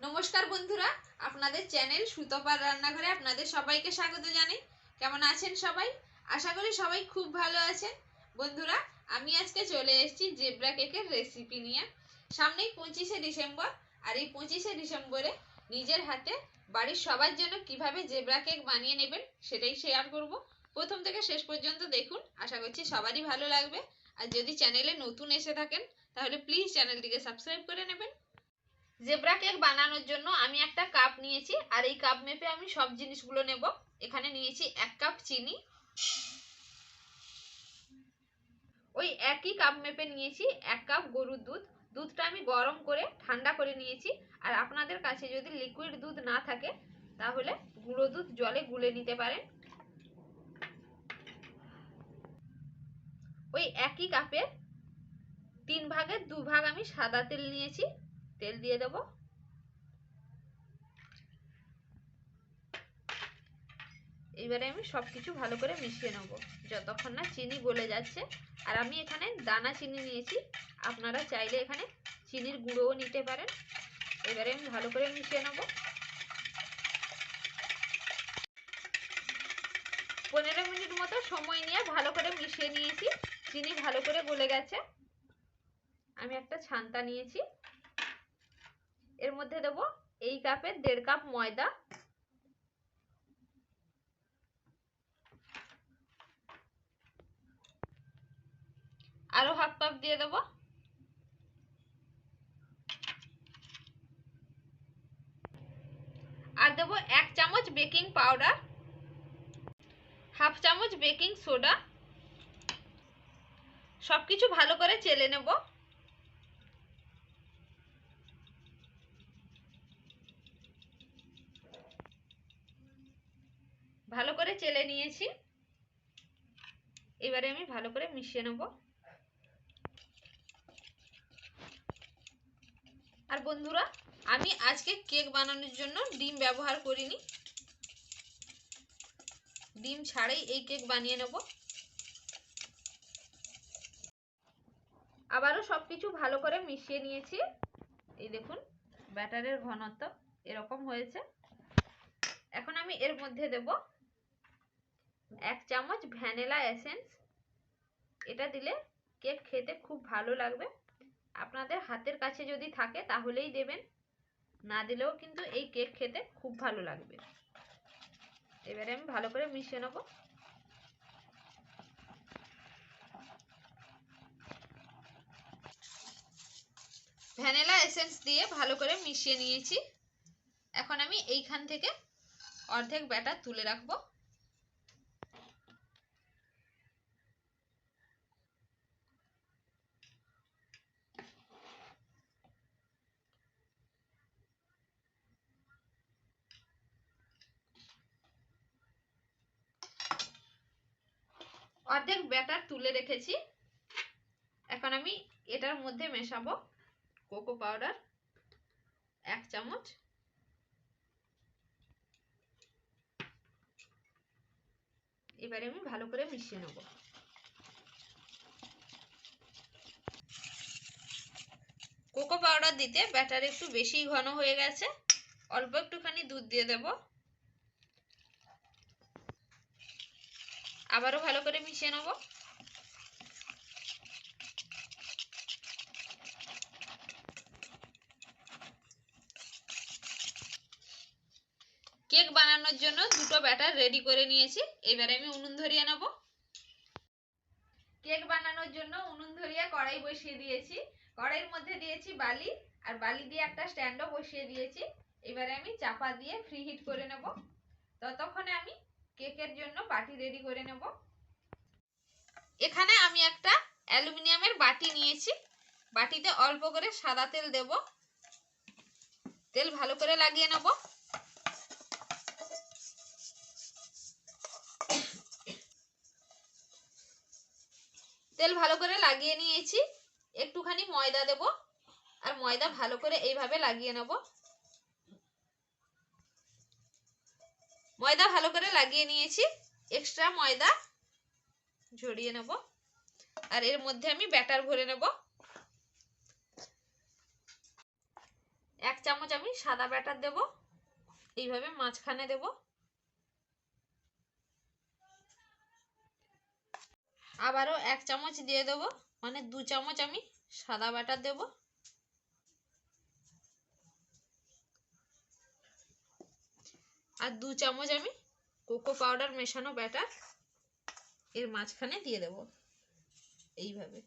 নমস্কার বন্ধুরা, আপনাদের চ্যানেল সুতপার রান্নাঘরে আপনাদের সবাইকে স্বাগত জানাই। কেমন আছেন সবাই? আশা করি সবাই খুব ভালো আছেন। বন্ধুরা, আমি আজকে চলে এসেছি জেব্রা কেকের রেসিপি নিয়ে। সামনেই পঁচিশে ডিসেম্বর, আর এই পঁচিশে ডিসেম্বরে নিজের হাতে বাড়ির সবার জন্য কীভাবে জেব্রা কেক বানিয়ে নেবেন সেটাই শেয়ার করব। প্রথম থেকে শেষ পর্যন্ত দেখুন, আশা করছি সবারই ভালো লাগবে। আর যদি চ্যানেলে নতুন এসে থাকেন, তাহলে প্লিজ চ্যানেলটিকে সাবস্ক্রাইব করে নেবেন। জেব্রা কেক বানানোর জন্য আমি একটা কাপ নিয়েছি, আর এই কাপ মেপে আমি সব জিনিসগুলো নেব। এখানে নিয়েছি এক কাপ চিনি। ওই একই কাপ মেপে নিয়েছি এক কাপ গরুর দুধ। দুধটা আমি গরম করে ঠান্ডা করে নিয়েছি। আর আপনাদের কাছে যদি লিকুইড দুধ না থাকে, তাহলে গুঁড়ো দুধ জলে গুলে নিতে পারেন। ওই একই কাপের তিন ভাগের দু ভাগ আমি সাদা তেল নিয়েছি। তেল দিয়ে দেব। এবারে আমি সব কিছু ভালো করে মিশিয়ে নেব। যতক্ষণ না চিনি গলে যাচ্ছে। আর আমি এখানে দানা চিনি নিয়েছি। আপনারা চাইলে এখানে চিনির গুঁড়োও নিতে পারেন। এবারে আমি ভালো করে মিশিয়ে নেব। পনেরো মিনিট মতো সময় নিয়ে ভালো করে মিশিয়ে নিয়েছি। চিনি ভালো করে গলে গেছে। আমি একটা ছান্তা নিয়েছি। এর মধ্যে দেব এই কাপের দেড় কাপ ময়দা। আরও হাফ কাপ দিয়ে দেব। আর দেব এক চামচ বেকিং পাউডার, হাফ চামচ বেকিং সোডা। সবকিছু ভালো করে চেলে নেব। ভালো করে চেলে নিয়েছি। এবারে আমি ভালো করে মিশিয়ে নেব। আর বন্ধুরা, আমি আজকে কেক বানানোর জন্য ডিম ব্যবহার করিনি। ডিম ছাড়াই এই কেক বানিয়ে নেব। আবারও সব কিছু ভালো করে মিশিয়ে নিয়েছি। এই দেখুন, ব্যাটারের ঘনত্ব এরকম হয়েছে। এখন আমি এর মধ্যে দেব এক চামচ ভ্যানিলা এসেন্স। এটা দিলে কেক খেতে খুব ভালো লাগবে। আপনাদের হাতের কাছে যদি থাকে তাহলেই দেবেন। না দিলেও কিন্তু এই কেক খেতে খুব ভালো লাগবে। এবারে আমি ভালো করে মিশিয়ে নেব। ভ্যানিলা এসেন্স দিয়ে ভালো করে মিশিয়ে নিয়েছি। এখন আমি এইখান থেকে অর্ধেক ব্যাটার তুলে রাখব। অর্ধেক ব্যাটার তুলে রেখেছি। এখন আমি এটার মধ্যে মেশাবো কোকো পাউডার, এক চামচ। এবারে আমি ভালো করে মিশিয়ে নেব। কোকো পাউডার দিতে ব্যাটার একটু বেশি ঘন হয়ে গেছে, অল্প একটুখানি দুধ দিয়ে দেব। আবারও ভালো করে মিশিয়ে নেব। কেক বানানোর জন্য দুটো ব্যাটার রেডি করে নিয়েছি। এবারে আমি উনুন ধরিয়ে নেব। কেক বানানোর জন্য উনুন ধরিয়ে কড়াই বসিয়ে দিয়েছি। কড়াইয়ের মধ্যে দিয়েছি বালি, আর বালি দিয়ে একটা স্ট্যান্ডও বসিয়ে দিয়েছি। এবারে আমি চাপা দিয়ে ফ্রি হিট করে নেব। ততক্ষণে আমি কেকের জন্য বাটি রেডি করে নেব। এখানে আমি একটা অ্যালুমিনিয়ামের বাটি নিয়েছি। বাটিতে অল্প করে সাদা তেল দেব। তেল ভালো করে লাগিয়ে নেব। তেল ভালো করে লাগিয়ে নিয়েছি। একটুখানি ময়দা দেব। আর ময়দা ভালো করে এইভাবে লাগিয়ে নেব। ময়দা ভালো করে লাগিয়ে নিয়েছি। এক্সট্রা ময়দা ঝরিয়ে নেব। আর এর মধ্যে আমি ব্যাটার ভরে নেব। এক চামচ আমি সাদা ব্যাটার দেব। এইভাবে মাঝখানে দেব। আবারও এক চামচ দিয়ে দেব। মানে দু চামচ আমি সাদা ব্যাটার দেব। আর দু চামচ আমি কোকো পাউডার মেশানো ব্যাটার এর মাঝখানে দিয়ে দেব। এইভাবে।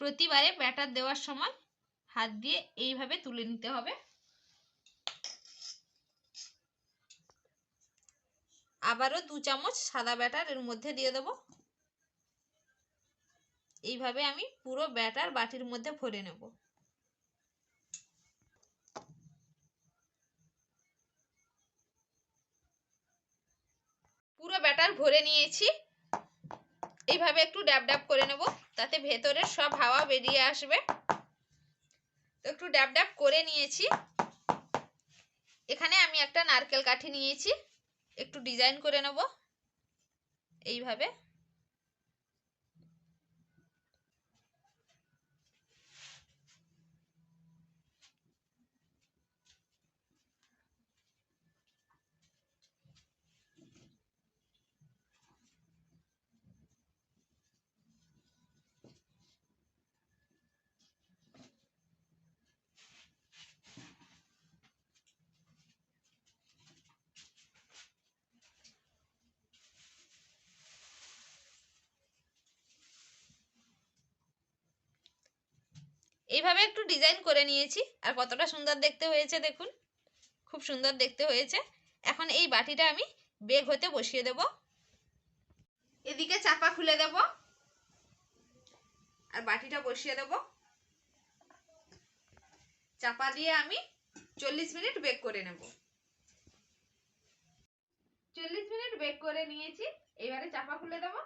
প্রতিবারে ব্যাটার দেওয়ার সময় হাত দিয়ে এইভাবে তুলে নিতে হবে। আবারও দু চামচ সাদা ব্যাটার এর মধ্যে দিয়ে দেব। এইভাবে আমি পুরো ব্যাটার বাটির মধ্যে ভরে নেব। পুরো ব্যাটার ভরে নিয়েছি। এইভাবে একটু ড্যাব ড্যাব করে নেব, তাতে ভেতরের সব হাওয়া বেরিয়ে আসবে। একটু ড্যাব ড্যাব করে নিয়েছি। এখানে আমি একটা নারকেল কাঠি নিয়েছি। একটু ডিজাইন করে নেব। এইভাবে। এইভাবে একটু ডিজাইন করে নিয়েছি। আর কতটা সুন্দর দেখতে হয়েছে দেখুন। খুব সুন্দর দেখতে হয়েছে। এখন এই বাটিটা আমি বেগ হতে বসিয়ে দেব। এদিকে চাপা খুলে দেব। আর বাটিটা বসিয়ে দেব। চাপা দিয়ে আমি চল্লিশ মিনিট বেক করে নেব। চল্লিশ মিনিট বেক করে নিয়েছি। এবারে চাপা খুলে দেব।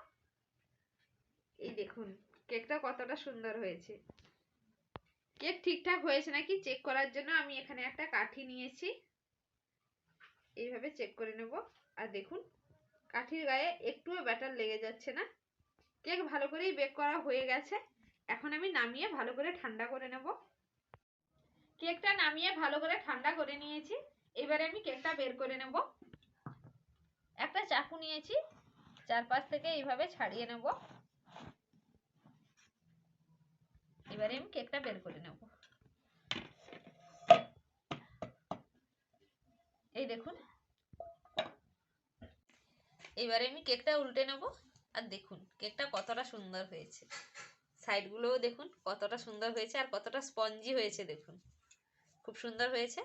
এই দেখুন, কেকটা কতটা সুন্দর হয়েছে। কেক ঠিকঠাক হয়েছে নাকি চেক করার জন্য আমি এখানে একটা কাঠি নিয়েছি। এইভাবে চেক করে নেব। আর দেখুন, কাঠির গায়ে একটুও ব্যাটার লেগে যাচ্ছে না। কেক ভালো করেই বেক করা হয়ে গেছে। এখন আমি নামিয়ে ভালো করে ঠান্ডা করে নেব। কেকটা নামিয়ে ভালো করে ঠান্ডা করে নিয়েছি। এবারে আমি কেকটা বের করে নেব। একটা চাকু নিয়েছি। চারপাশ থেকে এইভাবে ছাড়িয়ে নেব। এবারে আমি কেকটা বের করে নেব। এই দেখুন। এবারে আমি কেকটা উল্টে নেব। আর দেখুন কেকটা কতটা সুন্দর হয়েছে। সাইডগুলোও দেখুন, কতটা সুন্দর হয়েছে আর কতটা স্পঞ্জি হয়েছে দেখুন। খুব সুন্দর হয়েছে।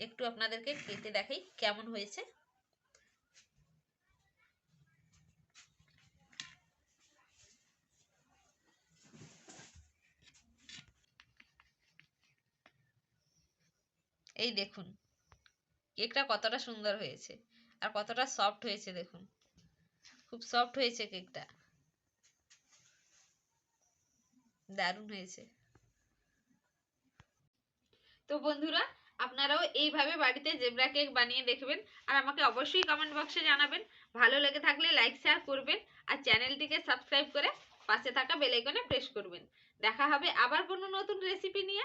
একটু আপনাদেরকে কেটে দেখাই কেমন হয়েছে। এই দেখুন, কেকটা কতটা সুন্দর হয়েছে আর কতটা সফট হয়েছে দেখুন। খুব সফট হয়েছে কেকটা। দারুণ হয়েছে। তো বন্ধুরা, আপনারাও এইভাবে বাড়িতে জেব্রা কেক বানিয়ে দেখবেন আর আমাকে অবশ্যই কমেন্ট বক্সে জানাবেন। ভালো লেগে থাকলে লাইক শেয়ার করবেন আর চ্যানেলটিকে সাবস্ক্রাইব করে পাশে থাকা বেলাইকনে প্রেস করবেন। দেখা হবে আবার কোনো নতুন রেসিপি নিয়ে।